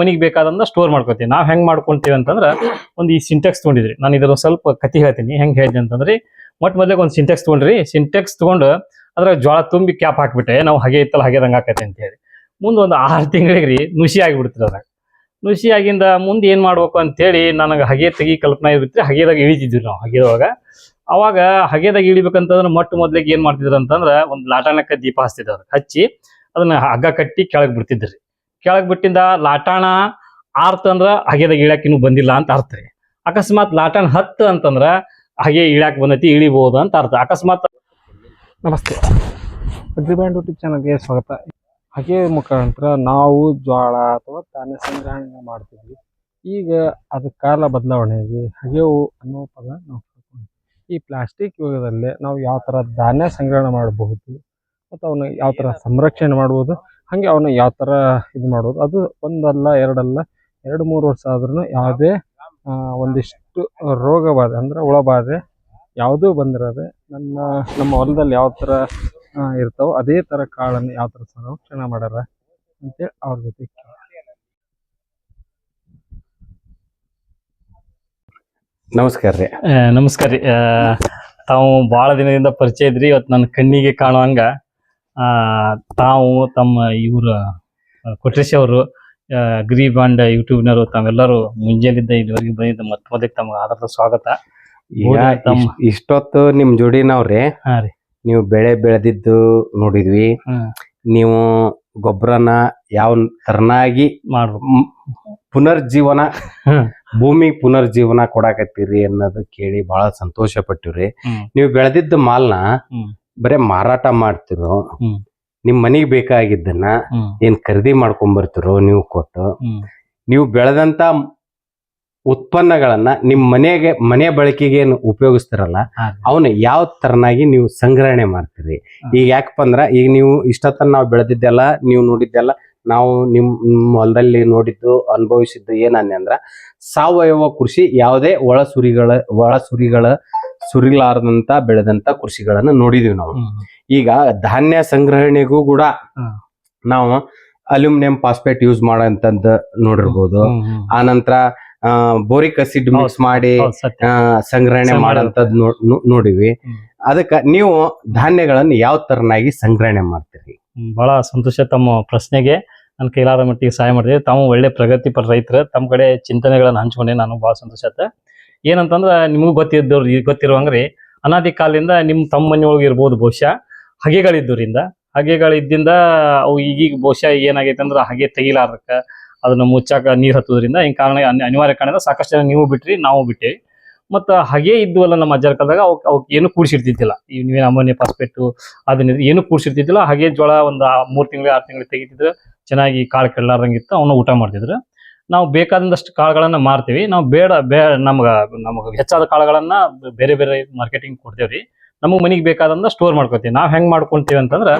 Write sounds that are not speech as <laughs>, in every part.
ಮನಿಗೆ ಬೇಕಾದಂತ ಸ್ಟೋರ್ ಮಾಡ್ಕೋತೀವಿ. ನಾವ್ ಹೆಂಗ್ ಮಾಡ್ಕೊಂತೀವಿ ಅಂತಂದ್ರ ಒಂದು ಈ ಸಿಂಟೆಕ್ಸ್ ತಗೊಂಡಿದ್ರಿ. ನಾನು ಇದ್ರ ಸ್ವಲ್ಪ ಕತಿ ಹೇಳ್ತೀನಿ. ಹೆಂಗ್ ಹೇಳಿದೆ ಅಂತಂದ್ರೆ? ಮೊಟ್ಟ ಮೊದ್ಲಿಗೆ ಒಂದು ಸಿಂಟೆಕ್ಸ್ ತಗೊಂಡ್ರಿ. ಸಿಂಟೆಕ್ಸ್ ತಗೊಂಡು ಅದ್ರಾಗ ಜೋಳ ತುಂಬಿ ಕ್ಯಾಪ್ ಹಾಕ್ಬಿಟ್ಟೆ ನಾವು ಹಾಗೆ ಇತ್ತಲ್ಲ ಹಾಗೆದಂಗ ಆಕೈತೆ ಅಂತ ಹೇಳಿ. ಮುಂದೆ ಒಂದು ಆರು ತಿಂಗಳಿಗೆ ರೀ ನುಸಿ ಆಗಿಬಿಡ್ತಿರ ನುಸಿ ಆಗಿಂದ ಮುಂದೆ ಏನ್ ಮಾಡ್ಬೇಕು ಅಂತೇಳಿ ನನಗೆ ಹಗೆ ತೆಗಿ ಕಲ್ಪನೆ ಇರ್ಬಿಟ್ರೆ ಹಗೆದಾಗ ಇಳಿತಿದ್ವಿ ನಾವು ಹಗೆದೊಳಗ. ಅವಾಗ ಹಗೆದಾಗ ಇಳಿಬೇಕಂತಂದ್ರೆ ಮೊಟ್ಟ ಮೊದ್ಲಿಗೆ ಏನ್ ಮಾಡ್ತಿದ್ರು ಅಂತಂದ್ರ ಒಂದ್ ಲಾಟಾನಕ್ಕ ದೀಪ ಹಚ್ತಿದ್ರು ಹಚ್ಚಿ ಅದನ್ನ ಹಗ್ಗ ಕಟ್ಟಿ ಕೆಳಗ್ ಬಿಡ್ತಿದ್ರಿ. ಕೆಳಗ್ ಬಿಟ್ಟಿಂದ ಲಾಟಾಣ ಆರ್ತಂದ್ರ ಹಗೆದಾಗ ಇಳ್ಯಾಕ ಇನ್ನು ಬಂದಿಲ್ಲ ಅಂತ ಅರ್ಥ ರೀ. ಅಕಸ್ಮಾತ್ ಲಾಟಾಣ ಹತ್ತು ಅಂತಂದ್ರ ಹಾಗೆ ಇಳ್ಯಾಕ ಬಂದೈತಿ ಇಳಿಬಹುದು ಅಂತ ಅರ್ಥ. ಅಕಸ್ಮಾತ್ ನಮಸ್ತೆ. ಅಗ್ರಿಬ್ಯಾಂಡ್ ಯೂಟ್ಯೂಬ್ ಚಾನಲ್ಗೆ ಸ್ವಾಗತ. ಹಾಗೆ ಮುಖಾಂತರ ನಾವು ಜ್ವಾಳ ಅಥವಾ ಧಾನ್ಯ ಸಂಗ್ರಹಣೆ ಮಾಡ್ತಿದ್ವಿ. ಈಗ ಅದು ಕಾಲ ಬದಲಾವಣೆಗೆ ಹಗೆವು ಅನ್ನೋ ಪದ ನಾವು. ಈ ಪ್ಲಾಸ್ಟಿಕ್ ಯುಗದಲ್ಲಿ ನಾವು ಯಾವ ಥರ ಧಾನ್ಯ ಸಂಗ್ರಹಣೆ ಮಾಡಬಹುದು ಮತ್ತು ಅವನ್ನ ಯಾವ ಥರ ಸಂರಕ್ಷಣೆ ಮಾಡ್ಬೋದು ಹಾಗೆ ಅವನ್ನ ಯಾವ ಥರ ಇದು ಮಾಡೋದು. ಅದು ಒಂದಲ್ಲ ಎರಡಲ್ಲ ಎರಡು ಮೂರು ವರ್ಷ ಆದ್ರೂ ಯಾವುದೇ ಒಂದಿಷ್ಟು ರೋಗ ಬಾಧೆ ಅಂದ್ರೆ ಹುಳ ಬಾಧೆ ಯಾವುದೂ ಬಂದಿರದೆ ನನ್ನ ನಮ್ಮ ಹೊಲದಲ್ಲಿ ಯಾವ ಥರ ಇರ್ತಾವೋ ಅದೇ ಥರ ಕಾಳನ್ನು ಯಾವ ಥರ ಸಂರಕ್ಷಣೆ ಮಾಡ್ಯಾರ ಅಂತೇಳಿ ಅವ್ರ ಜೊತೆ ನಮಸ್ಕಾರ ರೀ. ನಮಸ್ಕಾರ ರೀ. ತಾವು ಬಹಳ ದಿನದಿಂದ ಪರಿಚಯ ಇದ್ರಿ ಇವತ್ತು ನನ್ನ ಕಣ್ಣಿಗೆ ಕಾಣುವಂಗ. ತಾವು ತಮ್ಮ ಇವರ ಕೊಟ್ರೇಶ್ ಅವರು ಗ್ರೀ ಬಾಂಡ್ ಯೂಟ್ಯೂಬ್ನವರು ತಾವೆಲ್ಲರೂ ಮುಂಜಾನಿಂದ ಇಲ್ಲಿವರೆಗೆ ಬಂದಿದ್ದ ಮತ್ತೆ ಮೊದಲಿಗೆ ತಮಗೆ ಆಧಾರದ ಸ್ವಾಗತ ಈಗ ತಮ್ಮ- ಇಷ್ಟೊತ್ತು ನಿಮ್ ಜೋಡಿ ನಾವ್ರಿ ಹಾ ರೀ ನೀವು ಬೆಳೆ ಬೆಳೆದಿದ್ದು ನೋಡಿದ್ವಿ ನೀವು ಗೊಬ್ಬರನ ಯಾವ ತರನಾಗಿ ಮಾಡ್ಬೇಕು ಮ್- ಪುನರ್ಜೀವನ. ಭೂಮಿ ಪುನರ್ಜೀವನ ಕೊಡಾಕತ್ತೀರಿ ಅನ್ನೋದು ಕೇಳಿ ಬಹಳ ಸಂತೋಷ ಪಟ್ಟಿವ್ರಿ ಹ್ಮ್. ನೀವು ಬೆಳೆದಿದ್ದ ಮಾಲ್ನ ಹ್ಮ್. ಬರೇ ಮಾರಾಟ ಮಾಡ್ತಿರೋ. ನಿಮ್ ಮನಿಗ್ ಬೇಕಾಗಿದ್ದನ್ನ ಏನ್ ಖರೀದಿ ಮಾಡ್ಕೊಂಡ್ ಬರ್ತಿರೋ ನೀವು ಕೊಟ್ಟು ನೀವು ಬೆಳೆದಂತ ಉತ್ಪನ್ನಗಳನ್ನ ನಿಮ್ ಮನೆಗೆ ಮನೆ ಬಳಕೆಗೆ ಏನು ಉಪಯೋಗಿಸ್ತಿರಲ್ಲ. ಅವನ್ನ ಯಾವ ತರನಾಗಿ ನೀವು ಸಂಗ್ರಹಣೆ ಮಾಡ್ತೀರಿ ಈಗ ಯಾಕಪ್ಪ ಅಂದ್ರ ಈಗ ನೀವು ಇಷ್ಟೊತ್ತನ ನಾವು ಬೆಳೆದಿದ್ದೆಲ್ಲ ನೀವು ನೋಡಿದ್ದೆಲ್ಲ ನಾವು ನಿಮ್ ನಿಮ್ ಹೊಲದಲ್ಲಿ ನೋಡಿದ್ದು ಅನುಭವಿಸಿದ್ದು ಏನನ್ನ ಅಂದ್ರ ಸಾವಯವ ಕೃಷಿ ಯಾವುದೇ ಒಳಸುರಿಗಳ ಒಳಸುರಿಗಳ ಒಳ ಸುರಿಗಳ ಸುರಿಲಾರದಂತ ಬೆಳೆದಂತ ಕೃಷಿಗಳನ್ನ ನೋಡಿದೀವಿ ನಾವು. ಈಗ ಧಾನ್ಯ ಸಂಗ್ರಹಣೆಗೂ ಕೂಡ ನಾವು ಅಲ್ಯೂಮಿನಿಯಂ ಫಾಸ್ಫೇಟ್ ಯೂಸ್ ಮಾಡೋಂಥದ್ದು ನೋಡಿರ್ಬೋದು. ಆ ನಂತರ ಆನಂತರ ಬೋರಿಕ್ ಅಸಿಡ್ ಮಿಕ್ಸ್ ಮಾಡಿ ಸಂಗ್ರಹಣೆ ಮಾಡಂತದ್ ನೋಡಿವಿ. ಅದಕ್ಕ ನೀವು ಧಾನ್ಯಗಳನ್ನು ಯಾವ ತರನಾಗಿ ಸಂಗ್ರಹಣೆ ಮಾಡ್ತೀರಿ? ಬಹಳ ಸಂತೋಷ ತಮ್ಮ ಪ್ರಶ್ನೆಗೆ. ನನ್ನ ಕೈಲಾದ ಮಟ್ಟಿಗೆ ಸಹಾಯ ಮಾಡಿದೆ. ತಾವು ಒಳ್ಳೆ ಪ್ರಗತಿಪರ ರೈತರು ತಮ್ಮ ಕಡೆ ಚಿಂತನೆಗಳನ್ನು ಹಂಚ್ಕೊಂಡೆ. ನಾನು ಬಹಳ ಸಂತೋಷ ಆಯ್ತು. ಏನಂತಂದ್ರೆ ನಿಮಗೂ ಗೊತ್ತಿದ್ದವ್ರು ಈಗ ಗೊತ್ತಿರುವಂಗ್ರಿ, ಅನಾದಿ ಕಾಲದಿಂದ ನಿಮ್ಮ ತಮ್ಮ ಮನೆಯೊಳಗೆ ಇರ್ಬೋದು ಬಹುಶಃ, ಹಗೆಗಳಿದ್ದರಿಂದ, ಹಗೆಗಳಿದ್ದಿಂದ ಅವು ಈಗೀಗ ಬಹುಶಃ ಏನಾಗೈತೆ ಅಂದ್ರೆ ಹಗೆ ತೆಗಿಲಾರ್ದಕ್ಕ ಅದನ್ನ ಮುಚ್ಚಾಕ ನೀರು ಹತ್ತೋದ್ರಿಂದ ಹಿಂಗ್ ಕಾರಣ ಅನಿ- ಅನಿವಾರ್ಯ ಕಾರಣದಿಂದ ಸಾಕಷ್ಟು ಜನ ನೀವು ಬಿಟ್ರಿ, ನಾವು ಬಿಟ್ಟೇವಿ. ಮತ್ತ ಹಗೆ ಇದ್ವಲ್ಲ ನಮ್ಮ ಅಜ್ಜರ ಕಾಲದಾಗ ಅವಕ್ ಅವಕ್ಕೆ ಏನು ಕೂಡಿಸಿರ್ತಿದ್ದಿಲ್ಲ. ಈ ನೀವೇನು ಅಮೋನಿಯ ಫಾಸ್ಫೇಟು ಅದನ್ನ ಏನು ಕೂಡಿಸಿರ್ತಿದ್ದಿಲ್ಲ, ಹಾಗೆ ಜೋಳ ಒಂದು ಮೂರು ತಿಂಗಳು ಆರು ತಿಂಗಳು ತೆಗಿತಿದ್ರು ಚೆನ್ನಾಗಿ ಕಾಳು ಕೆಳ್ಳಾರ್ದಂಗಿತ್ತು ಅವನ್ನ ಊಟ ಮಾಡ್ತಿದ್ರು. ನಾವು ಬೇಕಾದಷ್ಟು ಕಾಳುಗಳನ್ನ ಮಾರ್ತೀವಿ. ನಾವು ಬೇಡ, ಬೇ, ನಮ್ಗ, ನಮಗೆ ಹೆಚ್ಚಾದ ಕಾಳುಗಳನ್ನ ಬೇರೆ ಬೇರೆ ಮಾರ್ಕೆಟಿಂಗ್ ಕೊಡ್ತೇವ್ರಿ ನಮಗೆ ಮನೆಗೆ ಬೇಕಾದಂದ ಸ್ಟೋರ್ ಮಾಡ್ಕೊತೀವಿ. ನಾವು ಹೆಂಗ್ ಮಾಡ್ಕೊಂತೀವಿ ಅಂತಂದ್ರೆ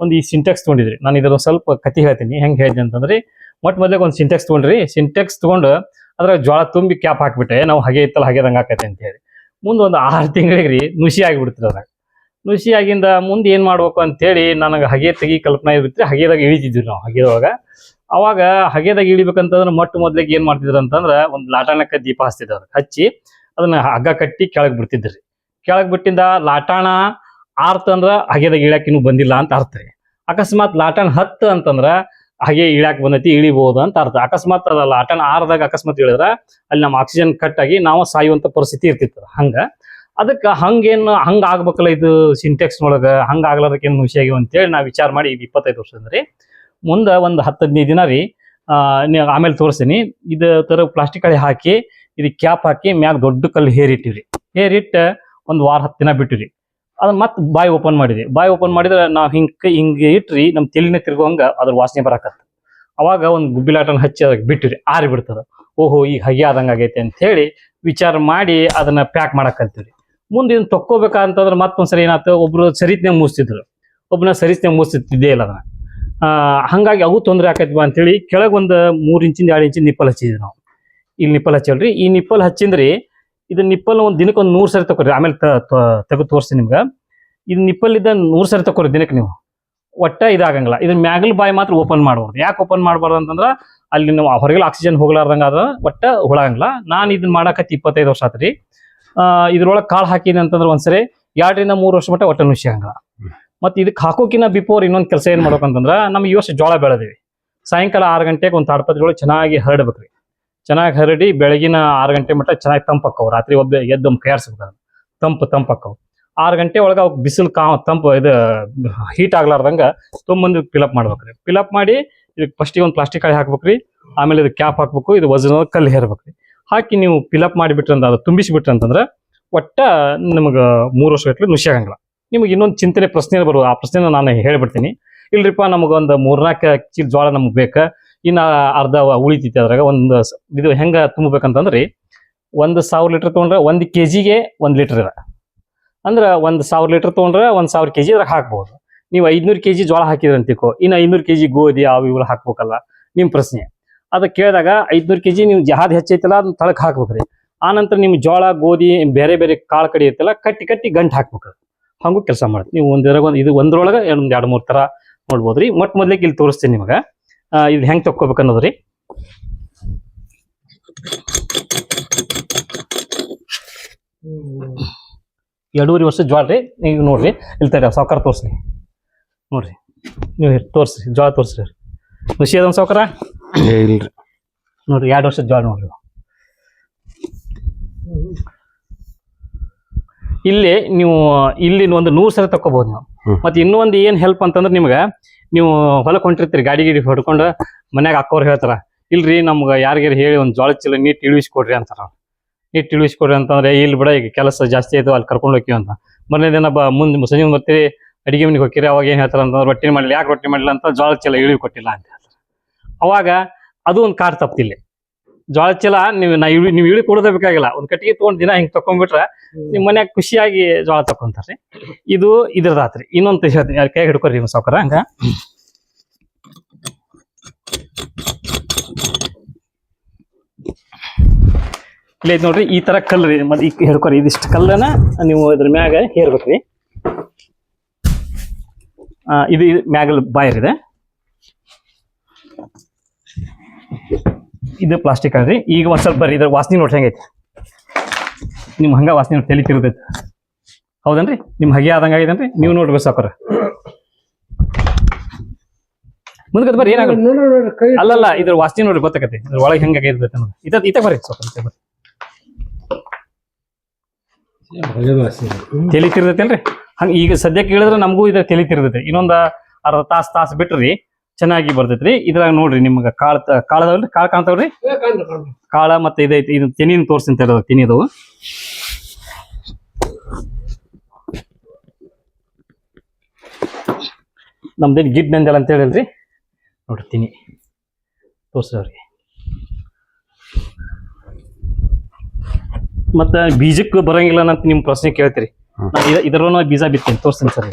ಒಂದು ಈ ಸಿಂಟೆಕ್ಸ್ ತೊಗೊಂಡಿದ್ರಿ. ನಾನು ಇದ್ರ ಸ್ವಲ್ಪ ಕತಿ ಹೇಳ್ತೀನಿ. ಹೆಂಗ್ ಹೇಳಿದೆ ಅಂತಂದ್ರೆ. ಮೊಟ್ಟ ಮೊದಲಿಗೆ ಒಂದು ಸಿಂಟೆಕ್ಸ್ ತೊಗೊಂಡ್ರಿ. ಸಿಂಟೆಕ್ಸ್ ತಗೊಂಡು ಅದ್ರ ಜ್ವಾಳ ತುಂಬಿ ಕ್ಯಾಪ್ ಹಾಕ್ಬಿಟ್ಟೆ ನಾವು ಹಾಗೆ ಇತ್ತಲ್ಲ ಹಾಗೆದಂಗ ಆಕೈತೆ ಅಂತ ಹೇಳಿ. ಮುಂದೆ ಒಂದು ಆರು ತಿಂಗಳಿಗೆ ರೀ ನುಸಿ ಆಗಿಬಿಡ್ತದೆ ಅದ್ರಾಗ. ನುಸಿ ಆಗಿಂದ ಮುಂದೆ ಏನ್ ಮಾಡ್ಬೇಕು ಅಂತೇಳಿ ನನಗೆ ಹಗೆ ತೆಗಿ ಕಲ್ಪನೆ ಇರ್ಬಿಟ್ರೆ ಹಗೆದಾಗ ಇಳಿತಿದ್ವಿ ನಾವು ಹಗೆದೊಳಗ. ಅವಾಗ ಹಗೆದಾಗ ಇಳಿಬೇಕಂತಂದ್ರೆ ಮೊಟ್ಟ ಮೊದ್ಲಿಗೆ ಏನ್ ಮಾಡ್ತಿದ್ರು ಅಂತಂದ್ರ ಒಂದು ಲಾಟಾಣಕ್ಕ ದೀಪ ಹಚ್ತಿದ್ರು ಹಚ್ಚಿ ಅದನ್ನ ಹಗ್ಗ ಕಟ್ಟಿ ಕೆಳಗ್ ಬಿಡ್ತಿದ್ರಿ. ಕೆಳಗ್ ಬಿಟ್ಟಿಂದ ಲಾಟಾಣ ಆರ್ತಂದ್ರ ಹಗೆದಾಗ ಇಳ್ಯಾಕ ಇನ್ನು ಬಂದಿಲ್ಲ ಅಂತ ಅರ್ಥ ರೀ. ಅಕಸ್ಮಾತ್ ಲಾಟಾಣ ಹತ್ತು ಅಂತಂದ್ರ ಹಾಗೆ ಇಳ್ಯಾಕ ಬಂದೈತಿ ಇಳಿಬಹುದು ಅಂತ ಅರ್ಥ. ಅಕಸ್ಮಾತ್ ಅದ ಲಾಟಾಣ ಆರದಾಗ ಅಕಸ್ಮಾತ್ ಇಳಿದ್ರ ಅಲ್ಲಿ ನಮ್ಮ ಆಕ್ಸಿಜನ್ ಕಟ್ ಆಗಿ ನಾವು ಸಾಯುವಂತ ಪರಿಸ್ಥಿತಿ ಇರ್ತಿತ್ತು ಹಂಗ. ಅದಕ್ಕ ಹಂಗೇನು ಹಂಗ ಆಗ್ಬೇಕಲ್ಲ ಇದು ಸಿಂಟೆಕ್ಸ್ ಒಳಗ ಹಂಗ ಆಗ್ಲಾರ್ದಕ್ಕೆ ಏನು ವಿಷಯ ಅಂತೇಳಿ ನಾ ವಿಚಾರ ಮಾಡಿ ಇಪ್ಪತ್ತೈದು ವರ್ಷದಿಂದ ರೀ ಮುಂದ ಒಂದು ಹತ್ತು ಹದಿನೈದು ದಿನ ರೀ ಆಮೇಲೆ ತೋರಿಸ್ತೀನಿ. ಇದು ತರ ಪ್ಲಾಸ್ಟಿಕ್ ಹಳಿ ಹಾಕಿ, ಇದು ಕ್ಯಾಪ್ ಹಾಕಿ ಮ್ಯಾಗ ದೊಡ್ಡ ಕಲ್ಲು ಹೇರಿಟ್ಟಿವ್ರಿ ಹೇರಿಟ್ಟ ಒಂದು ವಾರ ಹತ್ತು ದಿನ ಬಿಟ್ಟಿರಿ ಅದನ್ನ ಮತ್ತೆ ಬಾಯಿ ಓಪನ್ ಮಾಡಿದ್ವಿ. ಬಾಯಿ ಓಪನ್ ಮಾಡಿದ್ರೆ ನಾವು ಹಿಂಗೆ ಹಿಂಗೆ ಇಟ್ರಿ, ನಮ್ ತಲೆನ ತಿರ್ಗೋಂಗ ಅದ್ರ ವಾಸನೆ ಬರಕತ್ತ. ಅವಾಗ ಒಂದು ಗುಬ್ಬಿಲಾಟನ ಹಚ್ಚಿ ಅದಕ್ಕೆ ಬಿಟ್ಟಿರಿ ಆರಿ ಬಿಡ್ತದೆ. ಓಹೋ, ಈಗ ಹಗೆ ಆದಂಗ ಆಗೈತೆ ಅಂತ ಹೇಳಿ ವಿಚಾರ ಮಾಡಿ ಅದನ್ನ ಪ್ಯಾಕ್ ಮಾಡಕ್ ಮುಂದೆ ಇದನ್ನ ತಕ್ಕೋಬೇಕಂತಂದ್ರೆ ಮತ್ತೊಂದ್ಸರಿ ಏನಾಯ್ತು ಒಬ್ರು ಸರಿತ್ನಾಗ ಮುಗಿಸ್ತಿದ್ರು ಒಬ್ಬನ ಸರಿತ್ನಾಗ ಮುಗಿಸ್ತಿದ್ದೇ ಇಲ್ಲ ಅದನ್ನ. ಹಂಗಾಗಿ ಅವು ತೊಂದರೆ ಆಕೈತಿ ಬಾ ಅಂತೇಳಿ ಕೆಳಗೆ ಒಂದು ಮೂರ್ ಇಂಚಿಂದ ಎರಡು ಇಂಚಿನ ನಿಪ್ಪಲ್ ಹಚ್ಚಿದ್ವಿ ನಾವು. ಇಲ್ಲಿ ನಿಪ್ಪಲ್ ಹಚ್ಚಲ್ರಿ ಈ ನಿಪ್ಪಲ್ ಹಚ್ಚಿಂದ್ರಿ ಇದು ನಿಪ್ಪಲ್ ಒಂದು ದಿನಕ್ಕೆ ಒಂದು ನೂರು ಸರಿ ತಗೋರಿ ಆಮೇಲೆ ತೆಗೆದು ತೋರಿಸ್ತೀನಿ ನಿಮ್ಗೆ. ಇದು ನಿಪ್ಪಲ್ ಇದ್ದ ನೂರ್ ಸರಿ ತಗೋರಿ ದಿನಕ್ಕೆ ನೀವು. ಒಟ್ಟ ಇದಾಗಂಗಿಲ್ಲ. ಇದನ್ನ ಮ್ಯಾಗಲ್ ಬಾಯಿ ಮಾತ್ರ ಓಪನ್ ಮಾಡಬಾರ್ದು. ಯಾಕೆ ಓಪನ್ ಮಾಡಬಾರ್ದು ಅಂತಂದ್ರೆ ಅಲ್ಲಿ ನಾವು ಹೊರಗೆಲ್ಲ ಆಕ್ಸಿಜನ್ ಹೋಗ್ಲಾರ್ದಂಗ ಅದ ಒಟ್ಟ ಹುಳಂಗಿಲ್ಲ ನಾನು ಇದನ್ನ ಮಾಡಕತ್ತಿ ಇಪ್ಪತ್ತೈದು ವರ್ಷ ಆತ್ರಿ. ಇದ್ರೊಳಗೆ ಕಾಳು ಹಾಕಿದೆ ಅಂತಂದ್ರೆ ಒಂದ್ಸರಿ ಎರಡರಿಂದ ಮೂರು ವರ್ಷ ಮಟ್ಟ ಒಟ್ಟ ನುಸಿ ಮತ್ತೆ ಇದಕ್ಕೆ ಹಾಕೋಕಿನ ಬಿಫೋರ್ ಇನ್ನೊಂದು ಕೆಲಸ ಏನು ಮಾಡ್ಬೇಕಂತಂದ್ರೆ ನಮ್ಮ ಈ ವರ್ಷ ಜೋಳ ಬೆಳೆದಿವಿ. ಸಾಯಂಕಾಲ ಆರು ಗಂಟೆಗೆ ಒಂದು ತಾಡ್ಪತ್ರಿ ಜೋಳ ಚೆನ್ನಾಗಿ ಹರಡ್ಬೇಕ್ರಿ. ಚೆನ್ನಾಗಿ ಹರಡಿ ಬೆಳಗಿನ ಆರು ಗಂಟೆ ಮಟ್ಟ ಚೆನ್ನಾಗಿ ತಂಪಕ್ಕವು ರಾತ್ರಿ ಒಬ್ಬ ಎದ್ದು ಕೈಯಾಡ್ಸ್ಬೇಕು. ತಂಪು ತಂಪಕ್ಕವು ಆರು ಗಂಟೆ ಒಳಗೆ ಅವ್ಕೆ ಬಿಸಿಲು ಕಾ ತಂಪು ಇದು ಹೀಟ್ ಆಗ್ಲಾರ್ದಂಗ ತೊಂಬಂದು ಪಿಲಪ್ ಮಾಡ್ಬೇಕ್ರಿ. ಪಿಲಪ್ ಮಾಡಿ ಇದಕ್ಕೆ ಫಸ್ಟಿಗೆ ಒಂದು ಪ್ಲಾಸ್ಟಿಕ್ ಕಾಯಿ ಹಾಕ್ಬೇಕ್ರಿ. ಆಮೇಲೆ ಇದು ಕ್ಯಾಪ್ ಹಾಕ್ಬೇಕು. ಇದು ವಜನ ಕಲ್ಲು ಹೇರ್ಬೇಕ್ರಿ. ಹಾಕಿ ನೀವು ಪಿಲಪ್ ಮಾಡಿಬಿಟ್ರಿ ಅದು ತುಂಬಿಸಿಬಿಟ್ರಿ ಅಂತಂದ್ರೆ ಒಟ್ಟ ನಿಮಗೆ ಮೂರು ವರ್ಷ ಗಟ್ಟಲೆ ನುಸಿ ಆಗಂಗಿಲ್ಲ. ನಿಮಗೆ ಇನ್ನೊಂದು ಚಿಂತನೆ ಪ್ರಶ್ನೆ ಬರುವುದು ಆ ಪ್ರಶ್ನೆನ ನಾನು ಹೇಳ್ಬಿಡ್ತೀನಿ. ಇಲ್ರಿಪ್ಪ, ನಮಗೊಂದು ಮೂರ್ನಾಲ್ಕು ಚೀಲ ಜೋಳ ನಮ್ಗೆ ಬೇಕು. ಇನ್ನು ಅರ್ಧ ಉಳಿತೈತಿ ಅದ್ರಾಗ. ಒಂದು ಇದು ಹೆಂಗೆ ತುಂಬಬೇಕಂತಂದ್ರಿ, ಒಂದು ಸಾವಿರ ಲೀಟ್ರ್ ತೊಗೊಂಡ್ರೆ ಒಂದು ಕೆ ಜಿಗೆ ಒಂದು ಲೀಟ್ರ್ ಇದೆ ಅಂದ್ರೆ ಒಂದು ಸಾವಿರ ಲೀಟ್ರ್ ತೊಗೊಂಡ್ರೆ ಒಂದು ಸಾವಿರ ಕೆ ಜಿ ಅದ್ರಾಗ ಹಾಕ್ಬೋದು. ನೀವು ಐದುನೂರು ಕೆ ಜಿ ಜೋಳ ಹಾಕಿದ್ರೆ ಅಂತಿಕೋ ಇನ್ನು ಐನೂರು ಕೆ ಜಿ ಗೋಧಿ ಅವು ಇವು ಹಾಕ್ಬೇಕಲ್ಲ ನಿಮ್ಮ ಪ್ರಶ್ನೆ. ಅದು ಕೇಳಿದಾಗ ಐದುನೂರು ಕೆ ಜಿ ನೀವು ಜಹಾದ್ ಹೆಚ್ಚೈತಲ್ಲ, ಅದನ್ನ ತಳಕ್ಕೆ ಹಾಕ್ಬೇಕ್ರಿ. ಆನಂತರ ನಿಮ್ಮ ಜೋಳ ಗೋಧಿ, ಬೇರೆ ಬೇರೆ ಕಾಳು ಕಡಿ ಇರ್ತಲ್ಲ, ಕಟ್ಟಿ ಕಟ್ಟಿ ಗಂಟು ಹಾಕ್ಬೇಕು ಹಂಗೂ ಕೆಲಸ ಮಾಡುತ್ತೆ. ನೀವು ಒಂದಿರೋ ಒಂದು ಇದು ಒಂದ್ರೊಳಗೆ ಒಂದು ಎರಡು ಮೂರು ಥರ ನೋಡ್ಬೋದ್ರಿ. ಮೊಟ್ಟ ಮೊದ್ಲಿಗೆ ಇಲ್ಲಿ ತೋರಿಸ್ತೀನಿ ನಿಮಗೆ. ಇದು ಹೆಂಗೆ ತಕ್ಕೋಬೇಕು ರೀ ಎರಡೂವರೆ ವರ್ಷ ಜ್ವಾಳ ರೀ. ಈಗ ನೋಡ್ರಿ ಇಲ್ಲಿ ತರ ಸಾವ್ಕಾರ ತೋರಿಸ್ರಿ. ನೋಡ್ರಿ ನೀವು ತೋರಿಸ್ರಿ ಜ್ವಾಳ ತೋರಿಸ್ರಿ. ಖುಷಿ ಅದ ಸಾವ್ಕಾರ? ಇಲ್ರಿ. ನೋಡ್ರಿ ಎರಡು ವರ್ಷದ ಜ್ವಾಳ ನೋಡ್ರಿ ಇಲ್ಲಿ ನೀವು ಇಲ್ಲಿ ಒಂದು ನೂರು ಸರಿ ತಕ್ಕೋಬಹುದು ನೀವು. ಮತ್ತೆ ಇನ್ನೊಂದು ಏನ್ ಹೆಲ್ಪ್ ಅಂತಂದ್ರೆ ನಿಮ್ಗೆ ನೀವು ಹೊಲಕ್ಕೆ ಹೊಂಟಿರ್ತೀರಿ ಗಾಡಿ ಗಿಡಿ ಹೊಡ್ಕೊಂಡು ಮನ್ಯಾಗ ಹಾಕೋರು ಹೇಳ್ತಾರ ಇಲ್ರಿ ನಮ್ಗೆ ಯಾರಿಗಾರು ಹೇಳಿ ಒಂದು ಜೋಳ ಚೀಲ ನೀಟ್ ಇಳಿಸ್ಕೊಡ್ರಿ ಅಂತಾರ. ನೀಟ್ ಇಳಿಸ್ಕೊಡ್ರಿ ಅಂತಂದ್ರೆ ಇಲ್ಲಿ ಬಿಡ ಈಗ ಕೆಲಸ ಜಾಸ್ತಿ ಆಯ್ತು ಅಲ್ಲಿ ಕರ್ಕೊಂಡು ಹೋಗ್ತೀವಿ ಅಂತ. ಮೊನ್ನೆ ದಿನ ಬ ಮುಂದೆ ಸಂಜೆ ಬರ್ತೀರಿ ಅಡಿಗೆ ಮನೆಗೆ ಹೋಗಿರಿ ಅವಾಗ ಏನ್ ಹೇಳ್ತಾರ ಅಂತಂದ್ರೆ ರೊಟ್ಟಿ ಮಾಡಲಿ ಯಾಕೆ ರೊಟ್ಟಿ ಮಾಡಲಿಲ್ಲ ಅಂತ ಜೋಳ ಚೀಲ ಇಳಿ ಕೊಟ್ಟಿಲ್ಲ ಅಂತ ಹೇಳ್ತಾರೆ. ಅವಾಗ ಅದು ಒಂದು ಕಾರ್ ತಪ್ಪಿಲ್ಲ ಜೋಳ ಚೀಲ ನೀವು ನಾ ಇಳಿ ನೀವು ಇಳಿ ಕೊಡೋದೇ ಬೇಕಾಗಿಲ್ಲ. ಒಂದ್ ಕಟ್ಟಿಗೆ ತೊಗೊಂಡು ದಿನ ಹಿಂಗ್ ತಕೊಂಡ್ಬಿಟ್ರೆ ನಿಮ್ಮ ಮನ್ಯಾಗ ಖುಷಿಯಾಗಿ ಜೋಳ ತಕೊಂತಾರ್ರಿ. ಇದು ಇದ್ರದಾತ್ರಿ ಇನ್ನೊಂದು ಹೇಳ್ತೀನಿ ಯಾರು ಕೈ ಹಿಡ್ಕೊರಿ ನಿಮ್ಮ ಸೌಕರ್ಯ ಹಂಗ? ಇಲ್ಲಿ ನೋಡ್ರಿ ಈ ತರ ಕಲ್ರಿ ರೀ ಮತ್ತೆ ಈ ಹಿಡ್ಕೊರಿ. ಇದಿಷ್ಟು ಕಲ್ಲನ ನೀವು ಇದ್ರ ಮ್ಯಾಗ ಹೇರ್ಬೇಕ್ರಿ. ಇದು ಮ್ಯಾಗಲ್ ಬಾಯರ್ ಇದೆ. ಇದು ಪ್ಲಾಸ್ಟಿಕ್ ಅಲ್ರಿ ಈಗ ಒಂದ್ ಸ್ವಲ್ಪ ಬರ್ರಿ ಇದ್ರ ವಾಸನೆ ನೋಡ್ರಿ ಹೆಂಗೈತಿ. ನಿಮ್ ಹಂಗ ವಾಸನೆ ನೋಡಿ ತಲೆ ತಿರುತೈತಿ ಹೌದನ್ರಿ? ನಿಮ್ ಹಗೆ ಆದಂಗ ಆಗಿದನ್ರಿ? ನೀವು ನೋಡ್ಬೇಕು ಸಾಕೋರ. ಮುಂದಕ್ಕೆ ಬರ್ರಿ ಏನಾಗುತ್ತೆ ನೋಡು, ನೋಡು, ಅಲ್ಲಲ್ಲ ಇದ್ರ ವಾಸನೆ ನೋಡ್ರಿ ಗೊತ್ತಾಗತ್ತೆ ಇದ್ರ ಒಳಗೆ ಹೆಂಗ ಆಗಿರ್ತೈತೆ ಅನ್ನೋದು ಇತ್ತ ಇತ ಬರ್ರಿ ಸ್ವಲ್ಪ ಬರ್ರಿ. ತಲೆ ತಿರ್ದೈತಲ್ರಿ ಹಂಗ ಈಗ ಸದ್ಯಕ್ಕೆ ಹೇಳಿದ್ರೆ ನಮಗೂ ಇದ್ರ ತಲೆ ತಿರ್ದೈತಿ ಇನ್ನೊಂದ ಅರ್ಧ ತಾಸ್ ತಾಸ್ ಬಿಟ್ರಿ. ಚೆನ್ನಾಗಿ ಬರ್ತೈತ್ರಿ. ಇದ್ರಾಗ ನೋಡ್ರಿ ನಿಮ್ಗ ಕಾಳ ಕಾಳದವ್ರಿ ಕಾಳ ಕಾಣ್ತಾವ್ರಿ. ಕಾಳ ಮತ್ತೆ ಇದೈತಿ ಇದು ತೆನಿನ ತೋರ್ಸಿ ಅಂತ ತಿನಿ ಅದಾವು. ನಮ್ದೇನು ಗಿಡ್ ನಂದೆಲ್ಲ ಅಂತ ಹೇಳಿಲ್ರಿ? ನೋಡ್ರಿ ತಿನಿ. ತೋರ್ಸ್ರಿ ಮತ್ತ ಬೀಜಕ್ಕೂ ಬರಂಗಿಲ್ಲ ಅಂತ ನಿಮ್ ಪ್ರಶ್ನೆ ಕೇಳ್ತೀರಿ. ಇದರ ಬೀಜ ಬಿತ್ತೀನಿ ತೋರ್ಸ್ತೀನಿ ಸರ್.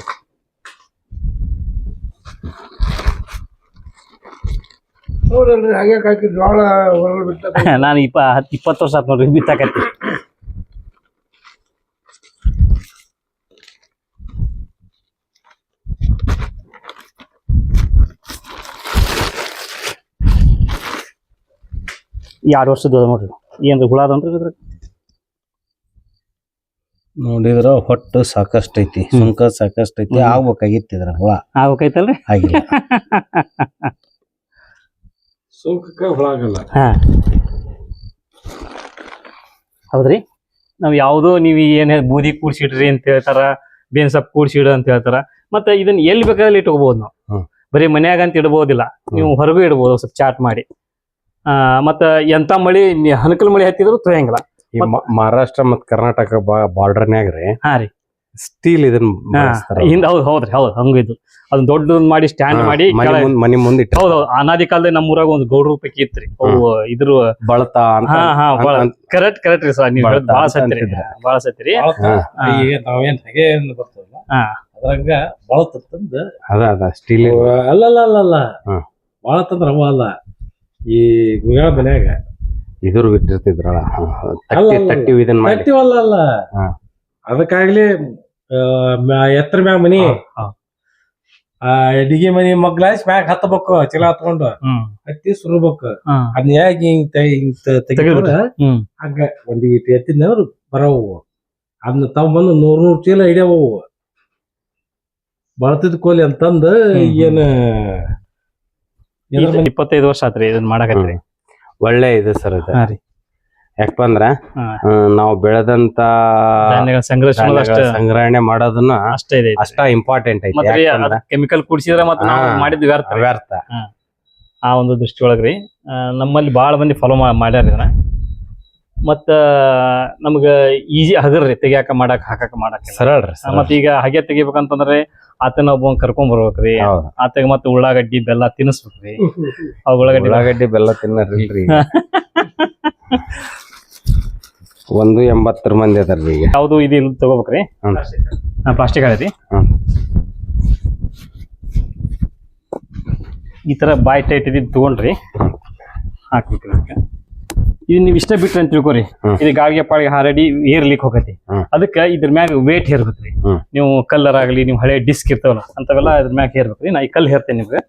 ನೋಡಲ್ರಿ ಹಾಗೆ ಹಾಕಿ ಜೋಳ ಹೊರಗಡೆ ಬಿಟ್ಟ ನಾನು ಇಪ್ಪ ಹತ್ತು ಇಪ್ಪತ್ತು ವರ್ಷ ಆತ್ ನೋಡ್ರಿ ಬಿತ್ತಾಕತ್ತಿ. ಎರಡು ವರ್ಷದ ನೋಡ್ರಿ. ಏನ್ರಿ ಹುಳ ಅದಂದ್ರಿ ಇದ್ರ ನೋಡಿದ್ರ ಹೊಟ್ಟು ಸಾಕಷ್ಟು ಐತಿ ಸುಂಕ ಸಾಕಷ್ಟು ಐತಿ. ಆಗ್ಬೇಕಾಗಿತ್ತು ಇದ್ರ ಹುಳ. ಆಗ್ಬೇಕಾಯ್ತಲ್ರಿ? ಆಗಿಲ್ಲ. <laughs> ಸುಂಕಕ್ಕೆ ಹಾ. ಹೌದ್ರಿ? ನಾವು ಯಾವುದೋ ನೀವು ಏನು ಬೂದಿ ಕೂಡ್ಸಿಡ್ರಿ ಅಂತ ಹೇಳ್ತಾರ ಬೇನ್ ಸೊಪ್ಪು ಕೂಡ್ಸಿಡು ಅಂತ ಹೇಳ್ತಾರ. ಮತ್ತೆ ಇದನ್ನ ಎಲ್ಲಿ ಬೇಕಾದಲ್ಲಿ ಇಟ್ಕೋಬಹುದು ನಾವು. ಬರೀ ಮನ್ಯಾಗ ಅಂತ ಇಡಬಹುದಿಲ್ಲ ನೀವು ಹೊರಗೂ ಇಡ್ಬೋದು ಸ್ವಲ್ಪ ಚಾಟ್ ಮಾಡಿ. ಆ ಮತ್ತ ಎಂತ ಮಳಿ ಹನಕಲ್ ಮಳಿ ಹತ್ತಿದ್ರು ತೊಯಂಗಿಲ್ಲ ಮಹಾರಾಷ್ಟ್ರ ಮತ್ ಕರ್ನಾಟಕ ಬಾರ್ಡರ್ನ್ಯಾಗ ರೀ ಹಾ ರೀ. ಸ್ಟೀಲ್ ಇದನ್ನ ಹೌದು ಬಳಸ್ತಾರ ಹಿಂದ ಹೌದ್ ಹೌದ್ರಿ ಹೌದ್ ಇದು. ಅದನ್ನ ದೊಡ್ಡ ಮಾಡಿ ಸ್ಟ್ಯಾಂಡ್ ಮಾಡಿ ಮನಿ ಮುಂದೆ ಹೌದು ಹೌದು ಮುಂದ್ ಇಟ್ಟ ಹೌದ್ ಹೌದ್ ಅನಾದಿ ಕಾಲದಲ್ಲಿ ನಮ್ಮ ಊರಾಗ ಒಂದು ಗೌಡ್ರ ಪೈಕಿ ಇತ್ರಿ. ಅವು ಇದ್ರ ಬಳತ ಅಂತ ಹಾ ಹಾ ಕರೆಕ್ಟ್ ಕರೆಕ್ಟ್ ರೀ ಸರ್ ನೀವು ಬಹಳ ಸತ್ರಿ. ಅಂತಿದ್ರ. ಸತ್ರಿ. ಈಗ ನಾವೇನ್ ಹಾಗೆ ಬರ್ತದಲ್ಲ. ಅದ್ರಂಗ ಬಳತಂದ ಅದ ಅದ ಸ್ಟೀಲ್ ಅಲ್ಲ ಅಲ್ಲ ಅಲ್ಲ ಅಲ್ಲ. ಬಳತಂದ್ರ ಅವ ಅಲ್ಲ. ಈ ಗುಂಗಾಳ ಮನ್ಯಾಗ ಇದ್ರು ಬಿಟ್ಟಿರ್ತಿದ್ರಲ್ಲ. ತಟ್ಟಿ ಅಲ್ಲ. ತಟ್ಟಿ ಇದನ್ ಮಾಡಿ ಅಲ್ಲ. ಹಾ. ಅದಕ್ಕಾಗ್ಲಿ ಎತ್ತರ ಮ್ಯಾಗ ಮನಿ. ಆ ಅಡಿಗೆ ಮನಿ ಮಗ್ಲಾಯ್ಸ್ ಮ್ಯಾಗ ಹತ್ತಬೇಕು ಚೀಲ ಹತ್ಕೊಂಡು. ಹತ್ತಿ ಸುರ್ಬೇಕು. ಅದ್ ಹೇಗೆ ಹಿಂಗ್ ತೆ- ಹಿಂಗ್ ಒಂದ್ ಇಟ್ಟು ಎತ್ತಿದ್ನವ್ರು ಬರವು. ಅದನ್ನ ತಾವ್ ಬಂದು ನೂರ್ ನೂರ್ ಚೀಲ ಹಿಡಿಯವು. ಬಳತಿದ್ ಕೋಲಿ ಅಂತಂದ. ಏನ ಇಪ್ಪತ್ತೈದು ವರ್ಷ ಆತ್ರಿ ಇದನ್ನ ಮಾಡಕತ್ರಿ. ಒಳ್ಳೆ ಇದು ಸರ್ ರೀ. ಯಾಕಂದ್ರ ನಾವು ಬೆಳೆದಂತ ಸಂಗ್ರಹಣೆ ಮಾಡೋದನ್ನ ಅಷ್ಟೇ ಇದೆ. ಅಷ್ಟ ಇಂಪಾರ್ಟೆಂಟ್ ಐತಿ. ಕೆಮಿಕಲ್ ಕುಡಿಸಿದ್ರೆ ಮತ್ತೆ ನಾವು ಹಾ. ಮಾಡಿದ್ ವ್ಯರ್ಥ ವ್ಯರ್ಥ. ಆ ಒಂದು ದೃಷ್ಟಿ ಒಳಗ್ರಿ ನಮ್ಮಲ್ಲಿ ಬಹಳ ಮಂದಿ ಫಾಲೋ ಮಾಡ್ಯಾರ ಇದನ್ನ. ಮತ್ತ ನಮ್ಗ ಈಜಿ ಹಗರ್ರಿ ತೆಗಿಯಾಕ ಮಾಡಾಕ ಹಾಕಾಕ ಮಾಡಾಕ. ಸರಳ. ಮತ್ತ ಈಗ ಹಾಗೆ ತೆಗಿಬೇಕಂತಂದ್ರೆ ಆತನ ಒಬ್ಬ ಕರ್ಕೊಂಡ್ ಬರ್ಬೇಕ್ರಿ. ಆತಗ ಮತ್ತ ಉಳ್ಳಾಗಡ್ಡಿ ಬೆಲ್ಲ ತಿನ್ನಿಸ್ಬೇಕ್ರಿ <laughs> ಉಳ್ಳಾಗಡ್ಡಿ ಬೆಲ್ಲ ತಿನ್ನರಿಲ್ರಿ. <laughs> ಒಂದು ಎಂಬತ್ತರ ಮಂದಿ ಅದಾರ ಈಗ. ಯಾವ್ದು ಇದು ಇಲ್ಲಿ ತಗೋಬೇಕ್ರಿ? ಆ ಪ್ಲಾಸ್ಟಿಕ್ ಆಗೈತಿ. ಈ ತರ ಬಾಯ್ ಟೈಟ್ ಇದ್ ತಗೊಂಡ್ರಿ. ಹಾಕ್ಬೇಕು ಇದು ನೀವು ಇಷ್ಟ ಬಿಟ್ರಿ ಅಂತ ತಿಳ್ಕೊರಿ. ಇದು ಗಾಳಿಗೆ ಪಾಳಿಗೆ ಹಾರಡಿ ಏರ್ಲಿಕ್ಕೆ ಹೋಗತಿ ಅದಕ್ಕೆ ಇದ್ರ ಮ್ಯಾಗ ವೇಟ್ ಹೇರ್ಬೇಕ್ರಿ. ನೀವು ಕಲ್ಲರ್ ಆಗಲಿ ನೀವು ಹಳೆ ಡಿಸ್ಕ್ ಇರ್ತಾವಲ್ಲ ಅಂತವೆಲ್ಲ ಅದ್ರ ಮ್ಯಾಗ ಹೇರ್ಬೇಕ್ರಿ. ನಾ ಈ ಕಲ್ಲು ಹೇರ್ತೇನೆ ನಿಮ್ಗೆ.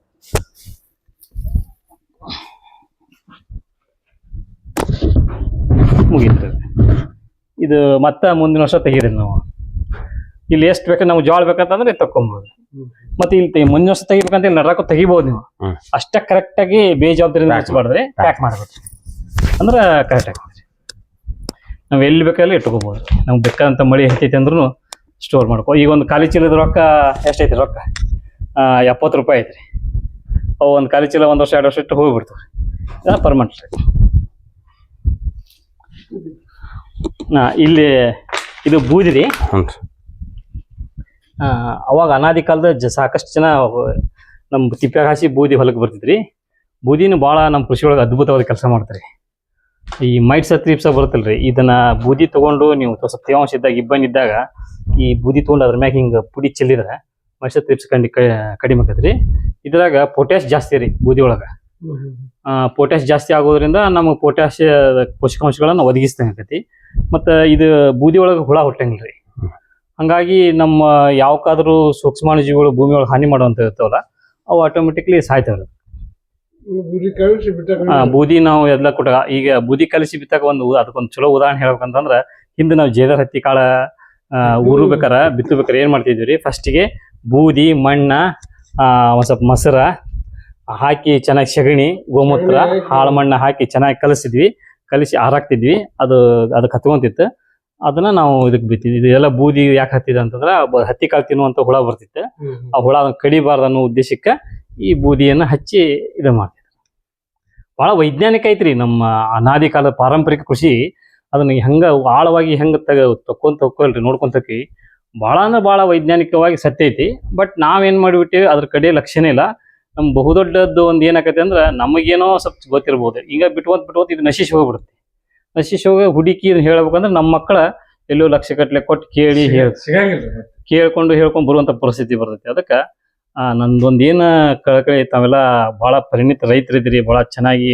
ಮುಗೀತು ಇದು ಮತ್ತೆ ಮುಂದಿನ ವರ್ಷ ತೆಗೀರಿ ನಾವು. ಇಲ್ಲಿ ಎಷ್ಟು ಬೇಕಾದ್ರೆ ನಾವು ಜೋಳ ಬೇಕಂತಂದ್ರೆ ತಕೊಂಬೋದು ಮತ್ತೆ ಇಲ್ಲಿ ಮುಂದಿನ ವರ್ಷ ತೆಗಿಬೇಕಂತ ಇಲ್ಲಿ ನಡ್ರಾಕ ತೆಗಿಬಹುದು ನೀವು. ಅಷ್ಟೇ ಕರೆಕ್ಟ್ ಆಗಿ ಬೇಜವಾಬ್ದಾರಿಯಿಂದ ಹಚ್ಚಬಾರ್ದ್ರೆ ಪ್ಯಾಕ್ ಮಾಡ್ಬೇಕು. ಅಂದ್ರೆ ಕರೆಕ್ಟ್ ಆಗಿ ನಾವು ಎಲ್ಲಿ ಬೇಕಲ್ಲಿ ಇಟ್ಕೋಬಹುದು ನಮ್ಗೆ ಬೇಕಾದಂತ ಮಳಿ ಹತ್ತೈತಿ ಅಂದ್ರೂ ಸ್ಟೋರ್ ಮಾಡ್ಕೋ ಈಗ ಒಂದು ಖಾಲಿ ಚೀಲದ ರೊಕ್ಕ ಎಷ್ಟೈತಿ ರೊಕ್ಕ? ಎಪ್ಪತ್ತು ರೂಪಾಯಿ ಐತ್ರಿ. ಅವು ಒಂದು ಖಾಲಿ ಚೀಲ ಒಂದು ವರ್ಷ ಎರಡು ವರ್ಷ ಇಟ್ಟು ಹೋಗ್ಬಿಡ್ತಾವೆ. ಪರ್ಮನೆಂಟ್ ರೀ ಹಾ, ಇಲ್ಲಿ ಇದು ಬೂದಿ ರೀ ಹ್ಞೂ ಅವಾಗ ಅನಾದಿ ಕಾಲದ ಜ ಸಾಕಷ್ಟು ಜನ ನಮ್ಮ ತಿಪ್ಪ್ಯಾಗ ಹಾಸಿ ಬೂದಿ ಹೊಲಕ್ಕೆ ಬರ್ತಿದ್ರಿ. ಬೂದಿನೂ ಭಾಳ ನಮ್ಮ ಕೃಷಿ ಒಳಗೆ ಅದ್ಭುತವಾದ ಕೆಲಸ ಮಾಡ್ತಾರೆ. ಈ ಮೈಟ್ ಸತ್ರೀಪ್ಸ ಬರುತ್ತಲ್ರಿ ಇದನ್ನ ಬೂದಿ ತಗೊಂಡು ನೀವು ಸ್ವಲ್ಪ ತೇವಾಂಶ ಇದ್ದಾಗ ಇಬ್ಬನ್ ಇದ್ದಾಗ ಈ ಬೂದಿ ತಗೊಂಡು ಅದ್ರ ಮ್ಯಾಗ ಹಿಂಗೆ ಪುಡಿ ಚೆಲ್ಲಿದ್ರೆ ಮೈಟ್ ತ್ರೀಪ್ಸ್ ಕಂಡು ಕಡಿಮೆ ಆಕತ್ರಿ. ಇದ್ರಾಗ ಪೊಟ್ಯಾಶ್ ಜಾಸ್ತಿ ರೀ ಬೂದಿ ಒಳಗೆ. ಪೊಟ್ಯಾಶ್ ಜಾಸ್ತಿ ಆಗೋದ್ರಿಂದ ನಮಗೆ ಪೊಟ್ಯಾಶ್ ಪೋಷಕಾಂಶಗಳನ್ನು ಒದಗಿಸ್ದಂಗತಿ ಮತ್ತು ಇದು ಬೂದಿ ಒಳಗೆ ಹುಳ ಹುಟ್ಟಂಗಿಲ್ರಿ. ಹಂಗಾಗಿ ನಮ್ಮ ಯಾವಕ್ಕಾದ್ರೂ ಸೂಕ್ಷ್ಮಾಣುಜೀವಿಗಳು ಭೂಮಿ ಒಳಗೆ ಹಾನಿ ಮಾಡುವಂತ ಇರ್ತಾವಲ್ಲ ಅವು ಆಟೋಮೆಟಿಕ್ಲಿ ಸಾಯ್ತಾವ್ರಿ ಬೂದಿ ನಾವು ಎಲ್ಲ ಕೊಟ್ಟ ಈಗ ಬೂದಿ ಕಲಸಿ ಬಿತ್ತಾಗ ಒಂದು ಅದಕ್ಕೊಂದು ಚಲೋ ಉದಾಹರಣೆ ಹೇಳ್ಬೇಕಂತಂದ್ರ ಹಿಂದೆ ನಾವು ಜೇದರ್ ಹತ್ತಿ ಕಾಳ ಉರುಬೇಕಾರೆ ಬಿತ್ತಬೇಕಾರೆ ಏನ್ ಮಾಡ್ತಿದ್ವಿ ರೀ? ಫಸ್ಟಿಗೆ ಬೂದಿ ಮಣ್ಣ ಆ, ಒಂದ್ ಸ್ವಲ್ಪ ಮೊಸರ ಹಾಕಿ ಚೆನ್ನಾಗಿ ಸಗಣಿ ಗೋಮೂತ್ರ ಹಾಳು ಮಣ್ಣ ಹಾಕಿ ಚೆನ್ನಾಗಿ ಕಲಿಸಿದ್ವಿ. ಕಲಿಸಿ ಹಾರಾಕ್ತಿದ್ವಿ ಅದು ಅದಕ್ಕೆ ಹತ್ಕೊಂತಿತ್ತು. ಅದನ್ನ ನಾವು ಇದಕ್ಕೆ ಬಿತ್ತಿದ್ವಿ ಇದೆಲ್ಲ ಬೂದಿ ಯಾಕೆ ಹತ್ತಿದ ಅಂತಂದ್ರೆ ಹತ್ತಿ ಕಾಳು ತಿನ್ನುವಂತ ಹುಳ ಬರ್ತಿತ್ತು. ಆ ಹುಳ ಅದನ್ನ ಕಡಿಬಾರ್ದು ಅನ್ನೋ ಉದ್ದೇಶಕ್ಕೆ ಈ ಬೂದಿಯನ್ನ ಹಚ್ಚಿ ಇದು ಮಾಡ್ತಿದ್ರು. ಬಹಳ ವೈಜ್ಞಾನಿಕ ಐತ್ರಿ ನಮ್ಮ ಅನಾದಿ ಕಾಲದ ಪಾರಂಪರಿಕ ಕೃಷಿ. ಅದನ್ನ ಹೆಂಗ ಆಳವಾಗಿ ಹೆಂಗ ತಗ ತಕ್ಕೊಂತ ಹೋಗ್ಕೊಳ್ರಿ ನೋಡ್ಕೊಂತಕಿ ಬಹಳ ಅಂದ್ರೆ ಬಹಳ ವೈಜ್ಞಾನಿಕವಾಗಿ ಸತ್ಯ ಐತಿ. ಬಟ್ ನಾವೇನ್ ಮಾಡಿಬಿಟ್ಟಿವಿ ಅದ್ರ ಕಡೆ ಲಕ್ಷ್ಯನೇ ಇಲ್ಲ. ನಮ್ ಬಹುದೊಡ್ಡದ್ದು ಒಂದ್ ಏನಾಕತಿ ಅಂದ್ರ ನಮಗೇನೋ ಸ್ವಲ್ಪ ಗೊತ್ತಿರ್ಬೋದು. ಈಗ ಬಿಟ್ಕೊಂತ ಬಿಟ್ಕೊಂತ ಇದು ನಶಿಸಿ ಹೋಗ್ಬಿಡುತ್ತೆ. ನಶಿಸಿ ಹೋಗಿ ಹುಡುಕಿ ಇದನ್ನ ಹೇಳ್ಬೇಕಂದ್ರೆ ನಮ್ಮ ಮಕ್ಕಳ ಎಲ್ಲೋ ಲಕ್ಷ ಕಟ್ಟಲೆ ಕೊಟ್ಟು ಕೇಳಿ ಹೇಳ್ ಕೇಳ್ಕೊಂಡು ಹೇಳ್ಕೊಂಡು ಬರುವಂತ ಪರಿಸ್ಥಿತಿ ಬರ್ತೈತಿ. ಅದಕ್ಕೆ ನಂದೊಂದು ಏನ ಕಳಕಳಿ ತಾವೆಲ್ಲ ಬಹಳ ಪರಿಣಿತ ರೈತರಿದ್ದೀರಿ ಬಹಳ ಚೆನ್ನಾಗಿ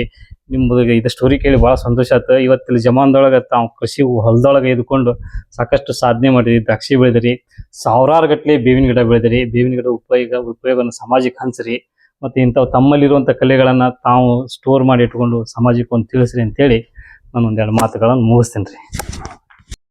ನಿಮ್ಮದು ಇದು ಸ್ಟೋರಿ ಕೇಳಿ ಭಾಳ ಸಂತೋಷ ಆಯ್ತು. ಇವತ್ತಿನ ಜಮಾನದೊಳಗೆ ತಾವು ಕೃಷಿ ಹೊಲದೊಳಗೆ ಇದ್ಕೊಂಡು ಸಾಕಷ್ಟು ಸಾಧನೆ ಮಾಡಿದ್ರಿ ದ್ರಾಕ್ಷಿ ಬೆಳೆದಿರಿ ಸಾವಿರಾರು ಗಟ್ಟಲೆ ಬೇವಿನ ಗಿಡ ಬೆಳೆದಿರಿ. ಬೇವಿನ ಗಿಡ ಉಪಯೋಗ ಉಪಯೋಗವನ್ನು ಸಮಾಜಕ್ಕೆ ಹಂಚ್ರಿ. ಮತ್ತು ಇಂಥವು ತಮ್ಮಲ್ಲಿರುವಂಥ ಕಲೆಗಳನ್ನು ತಾವು ಸ್ಟೋರ್ ಮಾಡಿ ಇಟ್ಕೊಂಡು ಸಮಾಜಕ್ಕೆ ಒಂದು ತಿಳಿಸ್ರಿ ಅಂತೇಳಿ ನಾನು ಒಂದೆರಡು ಮಾತುಗಳನ್ನು ಮುಗಿಸ್ತೀನಿ ರೀ